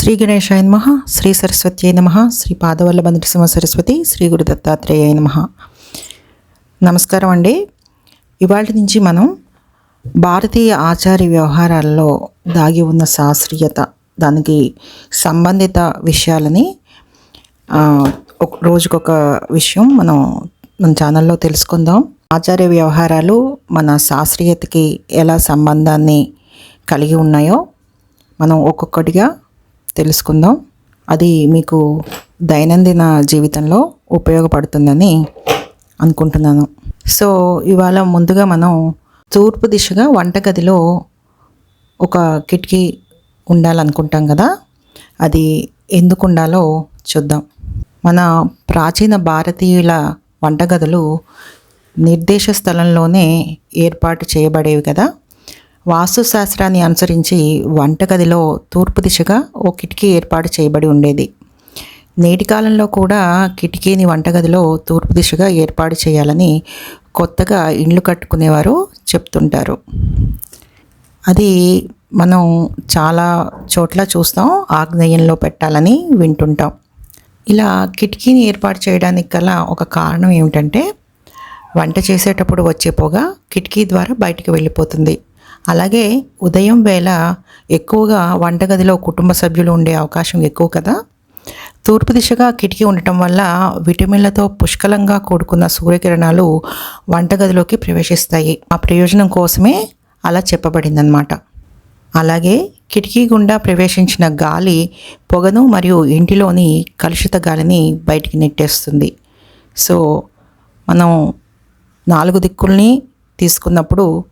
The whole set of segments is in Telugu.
శ్రీ గణేశాయ నమ శ్రీ సరస్వత్యై నమ శ్రీ పాదవల్లభ నృసింహ సరస్వతి శ్రీ గురు దత్తాత్రేయ నమ. నమస్కారం అండి. ఇవాళ నుంచి మనం భారతీయ ఆచార్య వ్యవహారాల్లో దాగి ఉన్న శాస్త్రీయత దానికి సంబంధిత విషయాలని ఒక రోజుకొక విషయం మనం మన ఛానల్లో తెలుసుకుందాం. ఆచార్య వ్యవహారాలు మన శాస్త్రీయతకి ఎలా సంబంధాన్ని కలిగి ఉన్నాయో మనం ఒక్కొక్కటిగా తెలుసుకుందాం. అది మీకు దైనందిన జీవితంలో ఉపయోగపడుతుందని అనుకుంటున్నాను. సో ఇవాళ ముందుగా మనం తూర్పు దిశగా వంటగదిలో ఒక కిటికీ ఉండాలనుకుంటాం కదా? అది ఎందుకు ఉండాలో చూద్దాం. మన ప్రాచీన భారతీయుల వంటగదులు నిర్దేశ స్థలంలోనే ఏర్పాటు చేయబడేవి కదా? వాస్తుశాస్త్రాన్ని అనుసరించి వంటగదిలో తూర్పు దిశగా ఓ కిటికీ ఏర్పాటు చేయబడి ఉండేది. నేటి కాలంలో కూడా కిటికీని వంటగదిలో తూర్పు దిశగా ఏర్పాటు చేయాలని కొత్తగా ఇండ్లు కట్టుకునేవారు చెప్తుంటారు. అది మనం చాలా చోట్ల చూస్తాం ఆగ్నేయంలో పెట్టాలని వింటుంటాం. ఇలా కిటికీని ఏర్పాటు చేయడానికి గల ఒక కారణం ఏమిటంటే వంట చేసేటప్పుడు వచ్చే పొగ కిటికీ ద్వారా బయటికి వెళ్ళిపోతుంది. అలాగే ఉదయం వేళ ఎక్కువగా వంటగదిలో కుటుంబ సభ్యులు ఉండే అవకాశం ఎక్కువ కదా. తూర్పు దిశగా కిటికీ ఉండటం వల్ల విటమిన్లతో పుష్కలంగా కూడుకున్న సూర్యకిరణాలు వంటగదిలోకి ప్రవేశిస్తాయి. ఆ ప్రయోజనం కోసమే అలా చెప్పబడిందనమాట అలాగే కిటికీ గుండా ప్రవేశించిన గాలి పొగను మరియు ఇంటిలోని కలుషిత గాలిని బయటికి నెట్టేస్తుంది. సో మనం నాలుగు దిక్కుల్ని తీసుకున్నప్పుడు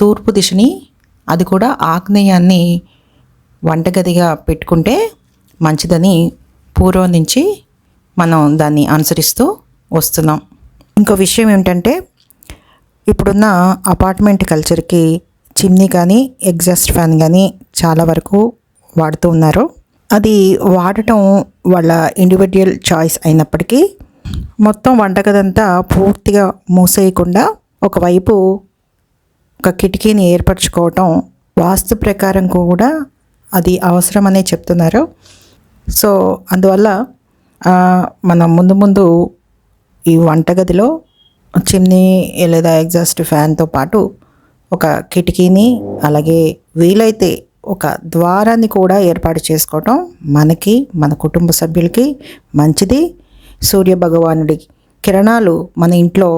తూర్పు దిశని అది కూడా ఆగ్నేయాన్ని వంటగదిగా పెట్టుకుంటే మంచిదని పూర్వం నుంచి మనం దాన్ని అనుసరిస్తూ వస్తున్నాం. ఇంకో విషయం ఏమిటంటే ఇప్పుడున్న అపార్ట్మెంట్ కల్చర్కి చిమ్నీ కానీ ఎగ్జాస్ట్ ఫ్యాన్ కానీ చాలా వరకు వాడుతూ ఉన్నారు. అది వాడటం వాళ్ళ ఇండివిజువల్ చాయిస్ అయినప్పటికీ మొత్తం వంటగదంతా పూర్తిగా మూసేయకుండా ఒకవైపు ఒక కిటికీని ఏర్పరచుకోవటం వాస్తు ప్రకారం కూడా అది అవసరమనే చెప్తున్నారు. సో అందువల్ల మనం ముందు ముందు ఈ వంటగదిలో చిమ్నీ లేదా ఎగ్జాస్ట్ ఫ్యాన్తో పాటు ఒక కిటికీని అలాగే వీలైతే ఒక ద్వారాన్ని కూడా ఏర్పాటు చేసుకోవటం మనకి మన కుటుంబ సభ్యులకి మంచిది. సూర్య భగవానుడి కిరణాలు మన ఇంట్లో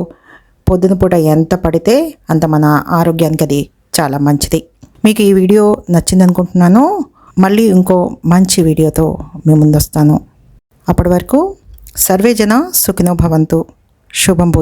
పొద్దున పూట ఎంత పడితే అంత మన ఆరోగ్యానికి అది చాలా మంచిది. మీకు ఈ వీడియో నచ్చింది అనుకుంటున్నాను మళ్ళీ ఇంకో మంచి వీడియోతో మీ ముందు వస్తాను అప్పటి వరకు సర్వేజన సుఖినో భవంతు. శుభం భూయ.